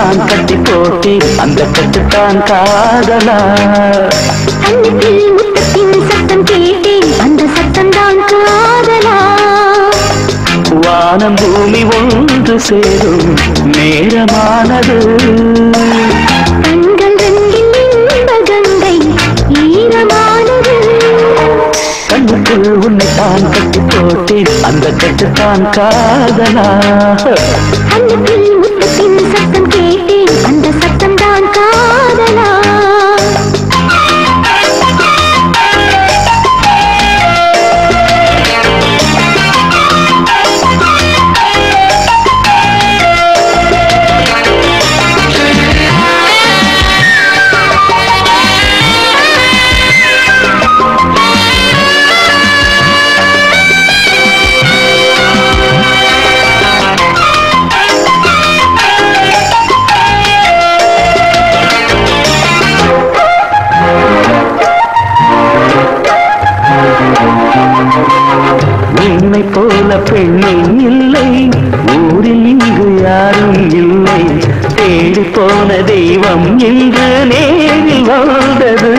அந்த கட்டுத்தான் காதலா கண்ணுக்குள் முத்தத்தின் சத்தம் கேட்டேன் அந்த சத்தம் தான் காதலா வானம் பூமி ஒன்று சேரும் நேரமானது. உன்னை தான் கட்டி போட்டேன். அந்த கட்டுத்தான் காதலா. சத்தம் கேட்டேன். போல இல்லை. ஊரில் இங்கு யாரும் இல்லை. தேடி போன தெய்வம் இன்று நேரில் வாழ்ந்தது.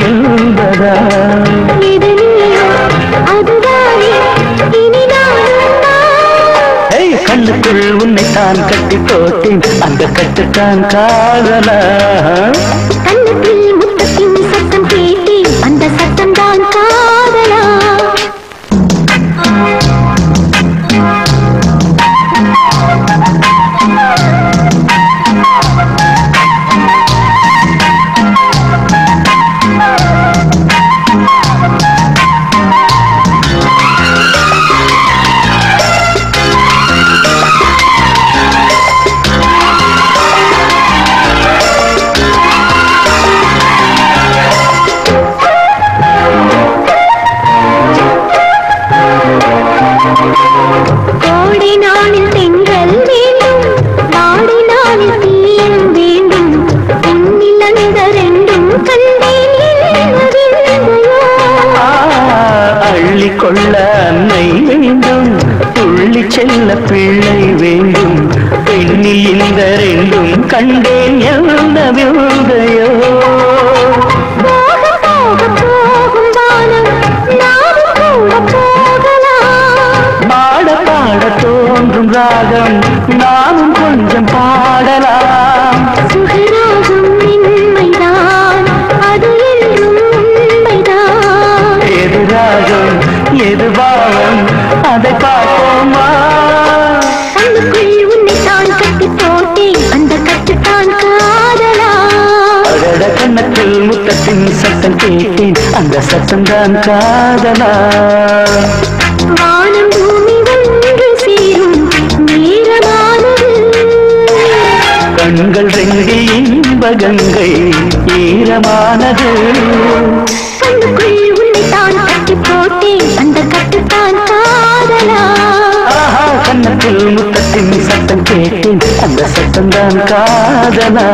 என்பதா? என்பதா நானும் நான். ஏய், கண்ணுக்குள் உன்னை தான் கட்டி போட்டேன். அந்த கட்டுத்தான் காதலா? கோடை நாளில் தென்றல் வேண்டும். மாடி நாளில் தீயம் வேண்டும். உன்னில் அந்த ரெண்டும் கண்டேன் என்னவென்னையோ. அன்னை வேண்டும். துள்ளி செல்ல பிள்ளை வேண்டும். பெண்ணில் இந்த ரெண்டும் கண்டேன் என்ன விந்தையோ ராகம் நாமும் கொஞ்சம் பாடலாம். எது ராகம் எது பாவம் அதை பார்ப்போமா? கண்ணத்தில் முத்தத்தின் சத்தம் கேட்டேன். அந்த சத்தம் தான் காதலா. கண்கள் ரெண்டில் இன்ப கங்கை ஈரமானது கண்ணத்தில் முத்தத்தின் சத்தம் கேட்டேன் அந்த சத்தம் தான் காதலா.